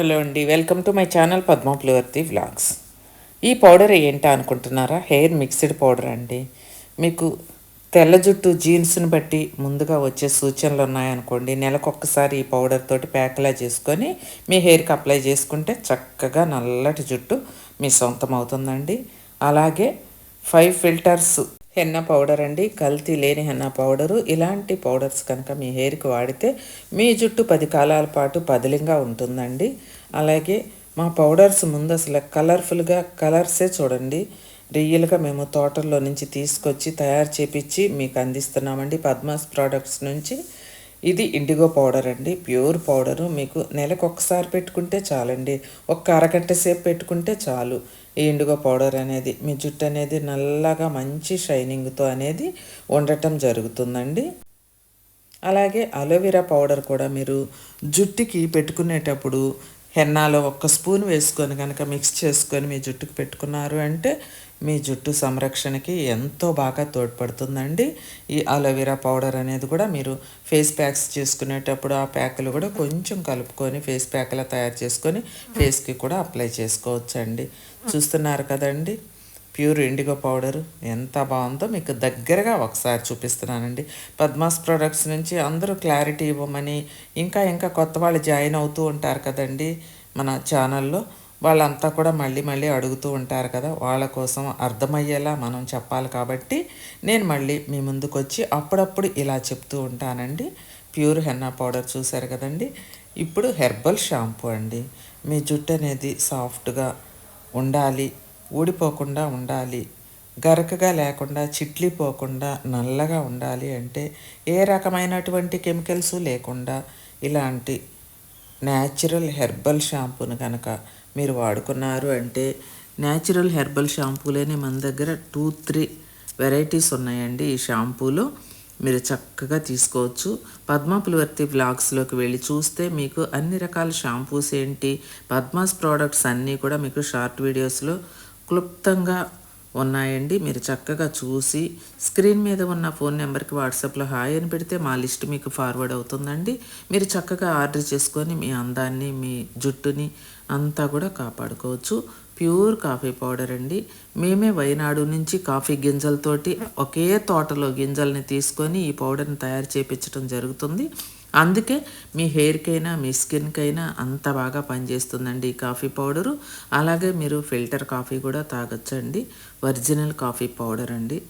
Hello అండి welcome to my channel పద్మప్లవర్తి vlogs. ఈ పౌడర్ ఏంటా అనుకుంటున్నారా? హెయిర్ మిక్స్డ్ పౌడర్ అండి. మీకు తెల్ల జుట్టు జీన్స్ని బట్టి ముందుగా వచ్చే సూచనలు ఉన్నాయనుకోండి నెలకు ఈ పౌడర్ తోటి ప్యాక్లా చేసుకొని మీ హెయిర్కి అప్లై చేసుకుంటే చక్కగా నల్లటి జుట్టు మీ సొంతం అవుతుందండి. అలాగే ఫైవ్ ఫిల్టర్స్ హెన్నా పౌడర్ అండి కల్తీ లేని హెన్నా పౌడరు. ఇలాంటి పౌడర్స్ కనుక మీ హెయిర్కి వాడితే మీ జుట్టు పది కాలాల పాటు పదిలింగా ఉంటుందండి. అలాగే మా పౌడర్స్ ముందు అసలు కలర్ఫుల్గా కలర్సే చూడండి. రియల్గా మేము తోటల్లో నుంచి తీసుకొచ్చి తయారు చేపించి మీకు అందిస్తున్నామండి. పద్మాస్ ప్రోడక్ట్స్ నుంచి ఇది ఇండిగో పౌడర్ అండి. ప్యూర్ పౌడరు మీకు నెలకు ఒక్కసారి పెట్టుకుంటే చాలండి. ఒక్క అరగంట సేపు పెట్టుకుంటే చాలు. ఈ ఇండిగో పౌడర్ అనేది మీ జుట్టు అనేది నల్లగా మంచి షైనింగ్తో అనేది ఉండటం జరుగుతుందండి. అలాగే అలోవెరా పౌడర్ కూడా మీరు జుట్టుకి పెట్టుకునేటప్పుడు హెన్నాలో ఒక్క స్పూన్ వేసుకొని కనుక మిక్స్ చేసుకొని మీ జుట్టుకు పెట్టుకున్నారు అంటే మీ జుట్టు సంరక్షణకి ఎంతో బాగా తోడ్పడుతుందండి. ఈ అలోవెరా పౌడర్ అనేది కూడా మీరు ఫేస్ ప్యాక్స్ చేసుకునేటప్పుడు ఆ ప్యాకులు కూడా కొంచెం కలుపుకొని ఫేస్ ప్యాక్లా తయారు చేసుకొని ఫేస్కి కూడా అప్లై చేసుకోవచ్చండి. చూస్తున్నారు కదండి. ప్యూర్ ఇండిగో పౌడర్ ఎంత బాగుందో మీకు దగ్గరగా ఒకసారి చూపిస్తున్నానండి. పద్మాస్ ప్రొడక్ట్స్ నుంచి అందరూ క్లారిటీ ఇవ్వమని ఇంకా ఇంకా కొత్త వాళ్ళు జాయిన్ అవుతూ ఉంటారు కదండి మన ఛానల్లో. వాళ్ళంతా కూడా మళ్ళీ మళ్ళీ అడుగుతూ ఉంటారు కదా వాళ్ళ కోసం అర్థమయ్యేలా మనం చెప్పాలి కాబట్టి నేను మళ్ళీ మీ ముందుకు వచ్చి అప్పుడప్పుడు ఇలా చెప్తూ ఉంటానండి. ప్యూర్ హెన్నా పౌడర్ చూశారు కదండి. ఇప్పుడు హెర్బల్ షాంపూ అండి. మీ జుట్టు అనేది సాఫ్ట్గా ఉండాలి. ఊడిపోకుండా ఉండాలి. గరకగా లేకుండా చిట్లిపోకుండా నల్లగా ఉండాలి అంటే ఏ రకమైనటువంటి కెమికల్స్ లేకుండా ఇలాంటి న్యాచురల్ హెర్బల్ షాంపూని కనుక మీరు వాడుకున్నారు అంటే న్యాచురల్ హెర్బల్ షాంపూలేనే మన దగ్గర టూ త్రీ వెరైటీస్ ఉన్నాయండి. ఈ షాంపూలో మీరు చక్కగా తీసుకోవచ్చు. పద్మాపులవర్తి బ్లాగ్స్లోకి వెళ్ళి చూస్తే మీకు అన్ని రకాల షాంపూస్ ఏంటి పద్మాస్ ప్రోడక్ట్స్ అన్నీ కూడా మీకు షార్ట్ వీడియోస్లో క్లుప్తంగా ఉన్నాయండి. మీరు చక్కగా చూసి స్క్రీన్ మీద ఉన్న ఫోన్ నెంబర్కి వాట్సాప్లో హాయ్ అని పెడితే మా లిస్ట్ మీకు ఫార్వర్డ్ అవుతుందండి. మీరు చక్కగా ఆర్డర్ చేసుకొని మీ అందాన్ని మీ జుట్టుని అంతా కూడా కాపాడుకోవచ్చు. ప్యూర్ కాఫీ పౌడర్ అండి. మేమే వైనాడు నుంచి కాఫీ గింజలతోటి ఒకే తోటలో గింజల్ని తీసుకొని ఈ పౌడర్ని తయారు చేయించడం జరుగుతుంది. అందుకే మీ హెయిర్కైనా మీ స్కిన్కైనా అంత బాగా పనిచేస్తుందండి ఈ కాఫీ పౌడరు. అలాగే మీరు ఫిల్టర్ కాఫీ కూడా తాగొచ్చండి. ఒరిజినల్ కాఫీ పౌడర్ అండి.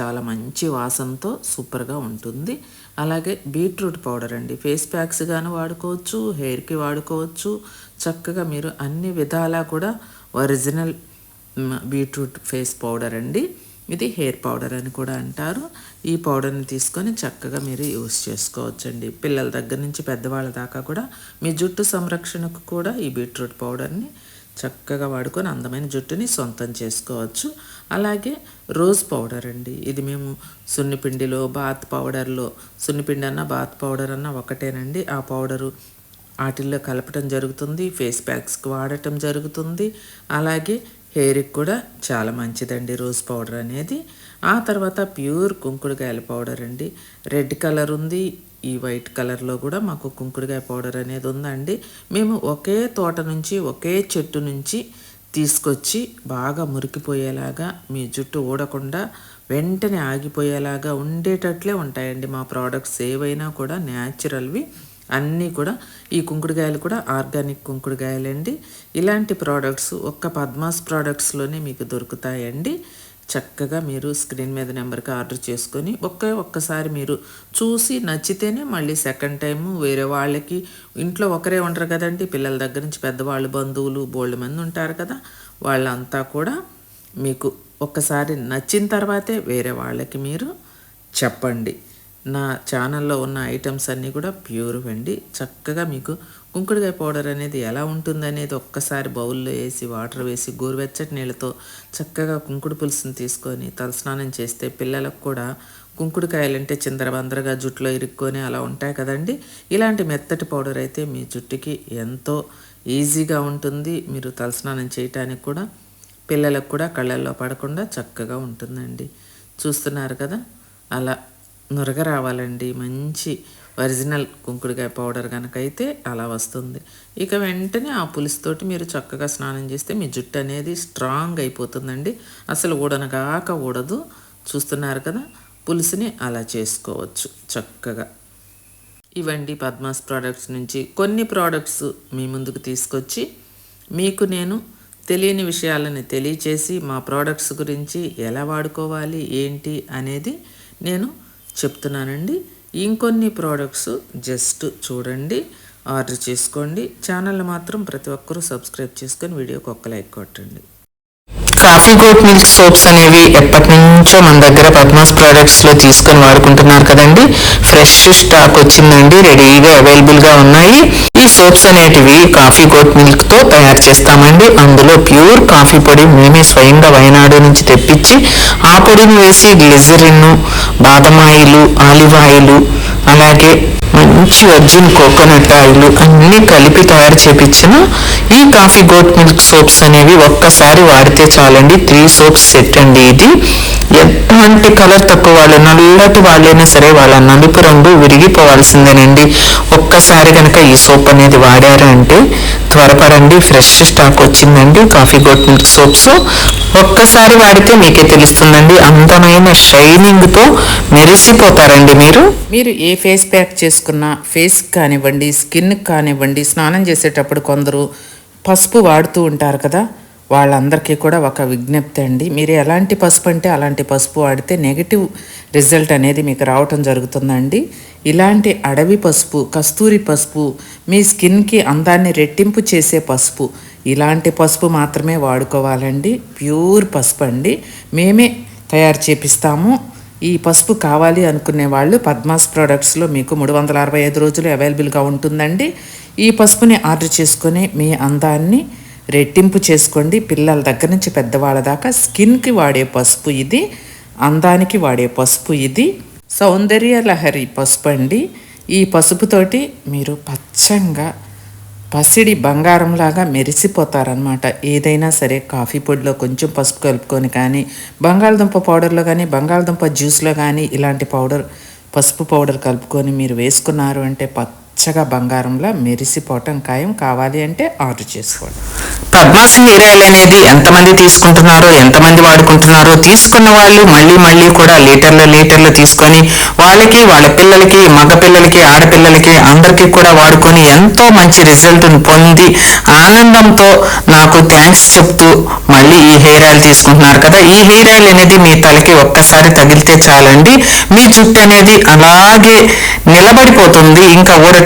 చాలా మంచి వాసనతో సూపర్గా ఉంటుంది. అలాగే బీట్రూట్ పౌడర్ అండి. ఫేస్ ప్యాక్స్ కానీ వాడుకోవచ్చు హెయిర్కి వాడుకోవచ్చు. చక్కగా మీరు అన్ని విధాలా కూడా ఒరిజినల్ బీట్రూట్ ఫేస్ పౌడర్ అండి. ఇది హెయిర్ పౌడర్ అని కూడా అంటారు. ఈ పౌడర్ని తీసుకొని చక్కగా మీరు యూస్ చేసుకోవచ్చండి. పిల్లల దగ్గర నుంచి పెద్దవాళ్ళ దాకా కూడా మీ జుట్టు సంరక్షణకు కూడా ఈ బీట్రూట్ పౌడర్ని చక్కగా వాడుకొని అందమైన జుట్టుని సొంతం చేసుకోవచ్చు. అలాగే రోజ్ పౌడర్ అండి. ఇది మేము సున్నిపిండిలో బాత్ పౌడర్లో సున్నిపిండి అన్న బాత్ పౌడర్ అన్న ఒకటేనండి. ఆ పౌడరు వాటిల్లో కలపటం జరుగుతుంది ఫేస్ ప్యాక్స్కి వాడటం జరుగుతుంది. అలాగే హెయిర్కి కూడా చాలా మంచిదండి రోజ్ పౌడర్ అనేది. ఆ తర్వాత ప్యూర్ కుంకుడుకాయల పౌడర్ అండి. రెడ్ కలర్ ఉంది ఈ వైట్ కలర్లో కూడా మాకు కుంకుడుకాయ పౌడర్ అనేది ఉందండి. మేము ఒకే తోట నుంచి ఒకే చెట్టు నుంచి తీసుకొచ్చి బాగా మురికిపోయేలాగా మీ జుట్టు ఊడకుండా వెంటనే ఆగిపోయేలాగా ఉండేటట్లే ఉంటాయండి మా ప్రోడక్ట్స్. ఏవైనా కూడా న్యాచురల్వి అన్నీ కూడా ఈ కుంకుడుకాయలు కూడా ఆర్గానిక్ కుంకుడుకాయలండి. ఇలాంటి ప్రోడక్ట్స్ ఒక్క పద్మాస్ ప్రోడక్ట్స్లోనే మీకు దొరుకుతాయండి. చక్కగా మీరు స్క్రీన్ మీద నెంబర్కి ఆర్డర్ చేసుకొని ఒక్క ఒక్కసారి మీరు చూసి నచ్చితేనే మళ్ళీ సెకండ్ టైము వేరే వాళ్ళకి ఇంట్లో ఒకరే ఉండరు కదండి. పిల్లల దగ్గర నుంచి పెద్దవాళ్ళు బంధువులు బోళ్ళు మంది ఉంటారు కదా. వాళ్ళంతా కూడా మీకు ఒక్కసారి నచ్చిన తర్వాతే వేరే వాళ్ళకి మీరు చెప్పండి. నా ఛానల్లో ఉన్న ఐటమ్స్ అన్నీ కూడా ప్యూర్ అండి చక్కగా మీకు కుంకుడుకాయ పౌడర్ అనేది ఎలా ఉంటుందనేది ఒక్కసారి బౌల్లో వేసి వాటర్ వేసి గోరువెచ్చటి నీళ్ళతో చక్కగా కుంకుడు పులుసుని తీసుకొని తలస్నానం చేస్తే పిల్లలకు కూడా కుంకుడుకాయలంటే చిందరబందరగా జుట్టులో ఇరుక్కొని అలా ఉంటాయి కదండి. ఇలాంటి మెత్తటి పౌడర్ అయితే మీ జుట్టుకి ఎంతో ఈజీగా ఉంటుంది. మీరు తలస్నానం చేయటానికి కూడా పిల్లలకు కూడా కళ్ళల్లో పడకుండా చక్కగా ఉంటుందండి. చూస్తున్నారు కదా? అలా నురగ రావాలండి. మంచి ఒరిజినల్ కుంకుడుకాయ పౌడర్ కనుకైతే అలా వస్తుంది. ఇక వెంటనే ఆ పులుసుతోటి మీరు చక్కగా స్నానం చేస్తే మీ జుట్టు అనేది స్ట్రాంగ్ అయిపోతుందండి. అసలు ఊడనగాక ఊడదు. చూస్తున్నారు కదా? పులుసుని అలా చేసుకోవచ్చు చక్కగా. ఇవండి పద్మాస్ ప్రోడక్ట్స్ నుంచి. కొన్ని ప్రోడక్ట్స్ మీ ముందుకు తీసుకొచ్చి మీకు నేను తెలియని విషయాలని తెలియచేసి మా ప్రోడక్ట్స్ గురించి ఎలా వాడుకోవాలి ఏంటి అనేది నేను చెప్తున్నానండి. ఇంకొన్ని ప్రోడక్ట్స్ జస్ట్ చూడండి ఆర్డర్ చేసుకోండి. ఛానల్ మాత్రం ప్రతి ఒక్కరూ సబ్స్క్రైబ్ చేసుకొని వీడియోకి ఒక్క లైక్ కొట్టండి. కాఫీ గోట్ మిల్క్ సోప్స్ అనేవి ఎప్పటి నుంచో మన దగ్గర పద్మాస్ ప్రోడక్ట్స్లో తీసుకొని వాడుకుంటున్నారు కదండి. ఫ్రెష్ స్టాక్ వచ్చిందండి రెడీగా అవైలబుల్గా ఉన్నాయి. ఈ సోప్స్ అనేటివి కాఫీ గోట్ మిల్క్తో తయారు చేస్తామండి. అందులో ప్యూర్ కాఫీ పొడి మేమే స్వయంగా వయనాడు నుంచి తెప్పించి ఆ పొడిని వేసి గ్లిజరిన్ బాదం ఆయిల్ ఆలివ్ ఆయిల్ అలాగే మంచి అర్జున్ కోకోనట్ ఆయిల్ అన్ని కలిపి తయారు చేపించిన ఈ కాఫీ గోట్ మిల్క్ సోప్స్ అనేవి ఒక్కసారి వాడితే చాలండి. త్రీ సోప్స్ సెట్ అండి ఇది. ఎలాంటి కలర్ తక్కువ వాళ్ళు నల్లటి వాళ్ళైనా సరే వాళ్ళ నలుపు రంగు విరిగిపోవాల్సిందేనండి. ఒక్కసారి కనుక ఈ సోప్ అనేది వాడారు అంటే త్వరపడండి ఫ్రెష్ స్టాక్ వచ్చిందండి కాఫీ గోట్ మిల్క్ సోప్స్. ఒక్కసారి వాడితే మీకే తెలుస్తుందండి అందమైన షైనింగ్తో మెరిసిపోతారండి మీరు. మీరు ఏ ఫేస్ ప్యాక్ చేసుకున్నా ఫేస్ కానివ్వండి స్కిన్ కానివ్వండి స్నానం చేసేటప్పుడు కొందరు పసుపు వాడుతూ ఉంటారు కదా వాళ్ళందరికీ కూడా ఒక విజ్ఞప్తి అండి. మీరు ఎలాంటి పసుపు అంటే అలాంటి పసుపు వాడితే నెగిటివ్ రిజల్ట్ అనేది మీకు రావటం జరుగుతుందండి. ఇలాంటి అడవి పసుపు కస్తూరి పసుపు మీ స్కిన్కి అందాన్ని రెట్టింపు చేసే పసుపు ఇలాంటి పసుపు మాత్రమే వాడుకోవాలండి. ప్యూర్ పసుపు అండి. మేమే తయారు చేపిస్తాము. ఈ పసుపు కావాలి అనుకునే వాళ్ళు పద్మాస్ ప్రోడక్ట్స్లో మీకు మూడు వందల అరవై ఐదు రోజులు అవైలబుల్గా ఉంటుందండి. ఈ పసుపుని ఆర్డర్ చేసుకొని మీ అందాన్ని రెట్టింపు చేసుకోండి. పిల్లల దగ్గర నుంచి పెద్దవాళ్ళ దాకా స్కిన్కి వాడే పసుపు ఇది అందానికి వాడే పసుపు ఇది సౌందర్య లహరి పసుపు అండి. ఈ పసుపుతోటి మీరు పచ్చంగా పసిడి బంగారంలాగా మెరిసిపోతారనమాట ఏదైనా సరే కాఫీ పొడిలో కొంచెం పసుపు కలుపుకొని కానీ బంగాళదుంప పౌడర్లో కానీ బంగాళదుంప జ్యూస్లో కానీ ఇలాంటి పౌడర్ పసుపు పౌడర్ కలుపుకొని మీరు వేసుకున్నారు అంటే పచ్చగా బంగారంలా మెరిసిపోవటం ఖాయం కావాలి అంటే ఆర్డర్ చేసుకోండి. పద్మాస్ హెయిర్ ఆయిల్ అనేది ఎంతమంది తీసుకుంటున్నారో ఎంతమంది వాడుకుంటున్నారో తీసుకున్న వాళ్ళు మళ్ళీ మళ్ళీ కూడా లీటర్లు లీటర్లు తీసుకొని వాళ్ళకి వాళ్ళ పిల్లలకి మగ పిల్లలకి ఆడపిల్లలకి అందరికీ కూడా వాడుకొని ఎంతో మంచి రిజల్ట్ను పొంది ఆనందంతో నాకు థ్యాంక్స్ చెప్తూ మళ్ళీ ఈ హెయిర్ ఆయిల్ తీసుకుంటున్నారు కదా. ఈ హెయిర్ ఆయిల్ అనేది మీ తలకి ఒక్కసారి తగిలితే చాలండి. మీ జుట్టు అనేది అలాగే నిలబడిపోతుంది. ఇంకా ఊరట